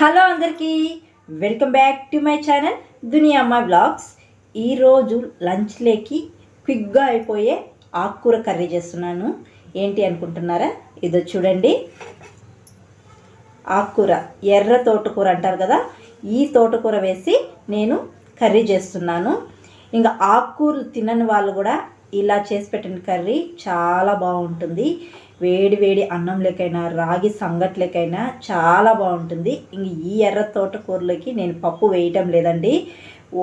Hello అందరికీ welcome back to my channel Duniya Amma blogs ఈరోజు లంచ్లోకి క్విక్గా అయిపోయే ఆకుకూర కర్రీ చేస్తున్నాను. ఏంటి అనుకుంటున్నారా? ఇదో చూడండి. ఆకుకూర ఎర్ర తోటకూర అంటారు కదా ఈ తోటకూర వేసి నేను కర్రీ చేస్తున్నాను. ఇంకా ఆకుకూరలు తినని వాళ్ళు కూడా ఇలా చేసి పెట్టిన కర్రీ చాలా బాగుంటుంది. వేడి వేడి అన్నంలోకైనా రాగి సంగట్లకైనా చాలా బాగుంటుంది. ఇంక ఈ ఎర్ర తోటకూరలోకి నేను పప్పు వేయటం లేదండి.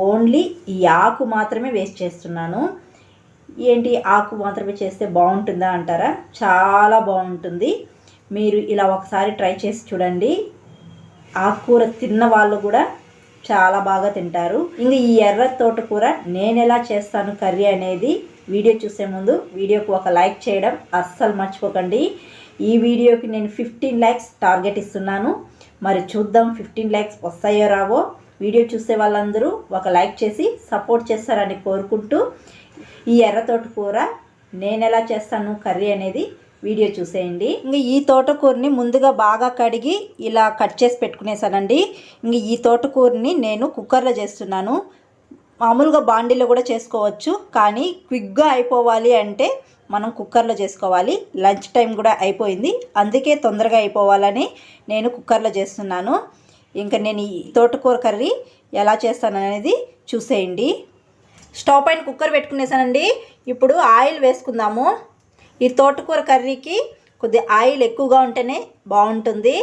ఓన్లీ ఈ ఆకు మాత్రమే వేస్ట్ చేస్తున్నాను. ఏంటి ఆకు మాత్రమే చేస్తే బాగుంటుందా అంటారా? చాలా బాగుంటుంది. మీరు ఇలా ఒకసారి ట్రై చేసి చూడండి. ఆకుకూర తిన్న వాళ్ళు కూడా చాలా బాగా తింటారు. ఇంక ఈ ఎర్ర తోటకూర నేను ఎలా చేస్తాను కర్రీ అనేది వీడియో చూసే ముందు వీడియోకు ఒక లైక్ చేయడం అస్సలు మర్చిపోకండి. ఈ వీడియోకి నేను ఫిఫ్టీన్ లైక్స్ టార్గెట్ ఇస్తున్నాను. మరి చూద్దాం ఫిఫ్టీన్ లైక్స్ వస్తాయో రావో. వీడియో చూసే వాళ్ళందరూ ఒక లైక్ చేసి సపోర్ట్ చేస్తారని కోరుకుంటూ ఈ ఎర్రతోటి కూర నేను ఎలా చేస్తాను కర్రీ అనేది వీడియో చూసేయండి. ఇంక ఈ తోటకూరని ముందుగా బాగా కడిగి ఇలా కట్ చేసి పెట్టుకునేసానండి. ఇంక ఈ తోటకూరని నేను కుక్కర్లో చేస్తున్నాను. మామూలుగా బాండీలో కూడా చేసుకోవచ్చు కానీ క్విక్గా అయిపోవాలి అంటే మనం కుక్కర్లో చేసుకోవాలి. లంచ్ టైం కూడా అయిపోయింది. అందుకే తొందరగా అయిపోవాలని నేను కుక్కర్లో చేస్తున్నాను. ఇంకా నేను ఈ తోటకూర కర్రీ ఎలా చేస్తాను అనేది చూసేయండి. స్టవ్ పైన కుక్కర్ పెట్టుకునేసానండి. ఇప్పుడు ఆయిల్ వేసుకుందాము. ఈ తోటకూర కర్రీకి కొద్ది ఆయిల్ ఎక్కువగా ఉంటేనే బాగుంటుంది.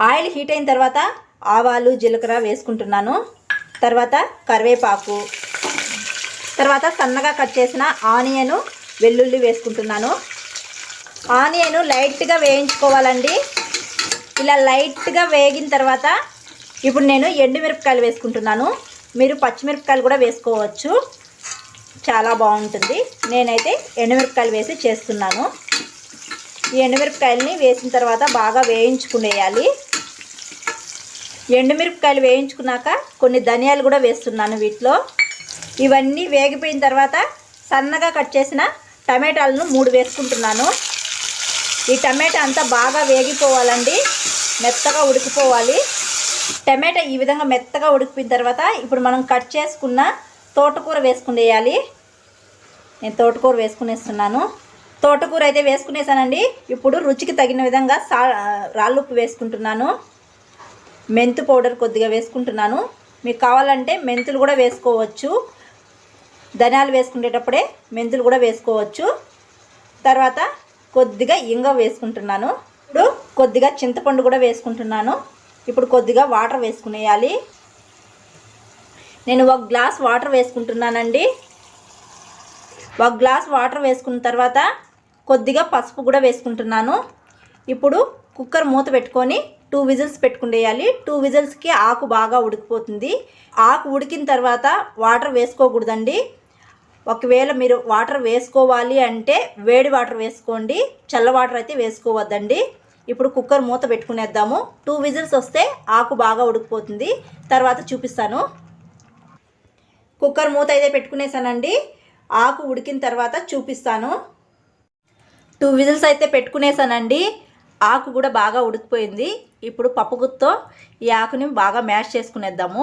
ఆయిల్ హీట్ అయిన తర్వాత ఆవాలు జీలకర్ర వేసుకుంటున్నాను. తర్వాత కరివేపాకు. తర్వాత సన్నగా కట్ చేసిన ఆనియను వెల్లుల్లి వేసుకుంటున్నాను. ఆనియను లైట్గా వేయించుకోవాలండి. ఇలా లైట్గా వేగిన తర్వాత ఇప్పుడు నేను ఎండుమిరపకాయలు వేసుకుంటున్నాను. మీరు పచ్చిమిరపకాయలు కూడా వేసుకోవచ్చు. చాలా బాగుంటుంది. నేనైతే ఎండుమిరపకాయలు వేసి చేస్తున్నాను. ఈ ఎండుమిరపకాయలని వేసిన తర్వాత బాగా వేయించుకునేయాలి. ఎండుమిరపకాయలు వేయించుకున్నాక కొన్ని ధనియాలు కూడా వేస్తున్నాను వీటిలో. ఇవన్నీ వేగిపోయిన తర్వాత సన్నగా కట్ చేసిన టమాటాలను మూడు వేసుకుంటున్నాను. ఈ టమాటా అంతా బాగా వేగిపోవాలండి. మెత్తగా ఉడికిపోవాలి. టమాటా ఈ విధంగా మెత్తగా ఉడికిపోయిన తర్వాత ఇప్పుడు మనం కట్ చేసుకున్న తోటకూర వేసుకునేయాలి నేను తోటకూర వేసుకునేస్తున్నాను. తోటకూర అయితే వేసుకునేసానండి. ఇప్పుడు రుచికి తగిన విధంగా సా రాళ్ళుప్పు వేసుకుంటున్నాను. మెంతు పౌడర్ కొద్దిగా వేసుకుంటున్నాను. మీకు కావాలంటే మెంతులు కూడా వేసుకోవచ్చు. ధనియాలు వేసుకునేటప్పుడే మెంతులు కూడా వేసుకోవచ్చు. తర్వాత కొద్దిగా ఇంగ వేసుకుంటున్నాను. ఇప్పుడు కొద్దిగా చింతపండు కూడా వేసుకుంటున్నాను. ఇప్పుడు కొద్దిగా వాటర్ వేసుకునేయాలి. నేను ఒక గ్లాస్ వాటర్ వేసుకుంటున్నానండి. ఒక గ్లాస్ వాటర్ వేసుకున్న తర్వాత కొద్దిగా పసుపు కూడా వేసుకుంటున్నాను. ఇప్పుడు కుక్కర్ మూత పెట్టుకొని టూ విజిల్స్ పెట్టుకుండేయాలి. టూ విజిల్స్కి ఆకు బాగా ఉడికిపోతుంది. ఆకు ఉడికిన తర్వాత వాటర్ వేసుకోకూడదండి. ఒకవేళ మీరు వాటర్ వేసుకోవాలి అంటే వేడి వాటర్ వేసుకోండి. చల్ల వాటర్ అయితే వేసుకోవద్దండి. ఇప్పుడు కుక్కర్ మూత పెట్టుకునేద్దాము. టూ విజిల్స్ వస్తే ఆకు బాగా ఉడికిపోతుంది. తర్వాత చూపిస్తాను. కుక్కర్ మూత అయితే పెట్టుకునేసానండి. ఆకు ఉడికిన తర్వాత చూపిస్తాను. టూ విజిల్స్ అయితే పెట్టుకునేసానండి. ఆకు కూడా బాగా ఉడికిపోయింది. ఇప్పుడు పప్పుగుత్తో ఈ ఆకుని బాగా మ్యాష్ చేసుకునేద్దాము.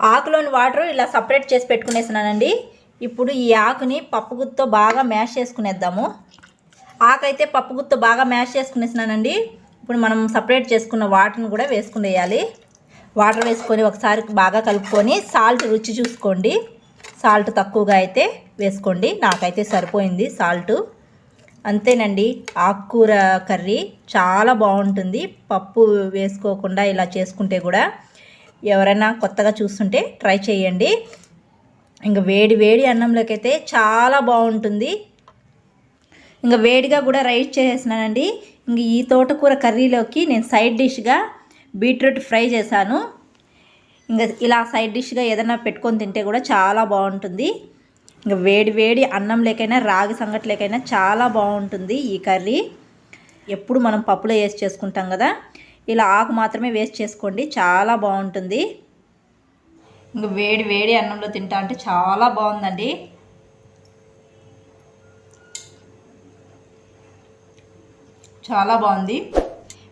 ఆకులోని వాటర్ ఇలా సపరేట్ చేసి పెట్టుకునేసినానండి. ఇప్పుడు ఈ ఆకుని పప్పుగుత్తో బాగా మ్యాష్ చేసుకునేద్దాము. ఆకు అయితే పప్పుగుత్తో బాగా మ్యాష్ చేసుకునేసినానండి. ఇప్పుడు మనం సపరేట్ చేసుకున్న వాటర్ని కూడా వేసుకునేయాలి. వాటర్ వేసుకొని ఒకసారి బాగా కలుపుకొని సాల్ట్ రుచి చూసుకోండి. సాల్ట్ తక్కువగా అయితే వేసుకోండి. నాకైతే సరిపోయింది సాల్ట్. అంతేనండి. ఆకుకూర కర్రీ చాలా బాగుంటుంది. పప్పు వేసుకోకుండా ఇలా చేసుకుంటే కూడా ఎవరైనా కొత్తగా చూస్తుంటే ట్రై చేయండి. ఇంకా వేడి వేడి అన్నంలోకైతే చాలా బాగుంటుంది. ఇంకా వేడిగా కూడా రైస్ చేసేసినానండి. ఇంక ఈ తోటకూర కర్రీలోకి నేను సైడ్ డిష్గా బీట్రూట్ ఫ్రై చేశాను. ఇంకా ఇలా సైడ్ డిష్గా ఏదైనా పెట్టుకొని తింటే కూడా చాలా బాగుంటుంది. ఇంకా వేడి వేడి అన్నం లేకైనా రాగి సంగట్లేకైనా చాలా బాగుంటుంది ఈ కర్రీ. ఎప్పుడు మనం పప్పులో వేసి చేసుకుంటాం కదా ఇలా ఆకు మాత్రమే వేస్ట్ చేసుకోండి చాలా బాగుంటుంది. ఇంకా వేడి వేడి అన్నంలో తింటా అంటే చాలా బాగుందండి. చాలా బాగుంది.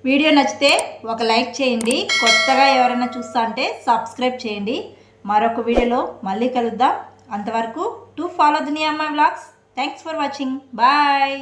వీడియో నచ్చితే ఒక లైక్ చేయండి కొత్తగా ఎవరైనా చూస్తా అంటే సబ్స్క్రైబ్ చేయండి. మరొక వీడియోలో మళ్ళీ కలుద్దాం. అంతవరకు to follow Duniya my vlogs thanks for watching. Bye.